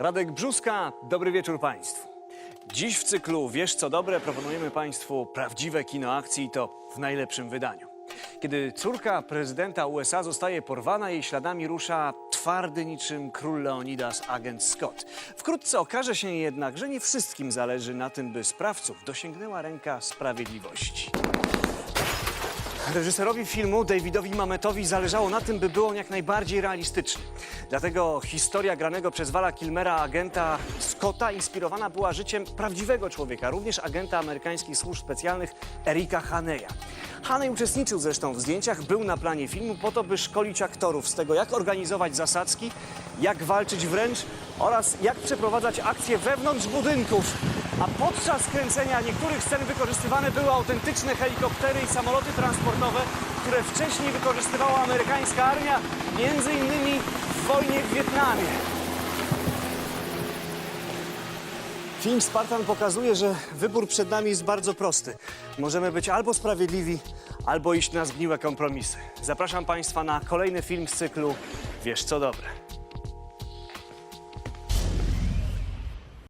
Radek Brzuska, dobry wieczór Państwu. Dziś w cyklu Wiesz co dobre proponujemy Państwu prawdziwe kino akcji i to w najlepszym wydaniu. Kiedy córka prezydenta USA zostaje porwana, jej śladami rusza twardy niczym król Leonidas agent Scott. Wkrótce okaże się jednak, że nie wszystkim zależy na tym, by sprawców dosięgnęła ręka sprawiedliwości. Reżyserowi filmu Davidowi Mametowi zależało na tym, by był on jak najbardziej realistyczny. Dlatego historia granego przez Vala Kilmera agenta Scotta inspirowana była życiem prawdziwego człowieka, również agenta amerykańskich służb specjalnych Erika Haneya. Haney uczestniczył zresztą w zdjęciach, był na planie filmu po to, by szkolić aktorów z tego, jak organizować zasadzki, jak walczyć wręcz oraz jak przeprowadzać akcje wewnątrz budynków. A podczas kręcenia niektórych scen wykorzystywane były autentyczne helikoptery i samoloty transportowe, które wcześniej wykorzystywała amerykańska armia, między innymi w wojnie w Wietnamie. Film Spartan pokazuje, że wybór przed nami jest bardzo prosty. Możemy być albo sprawiedliwi, albo iść na zgniłe kompromisy. Zapraszam Państwa na kolejny film z cyklu Wiesz co dobre.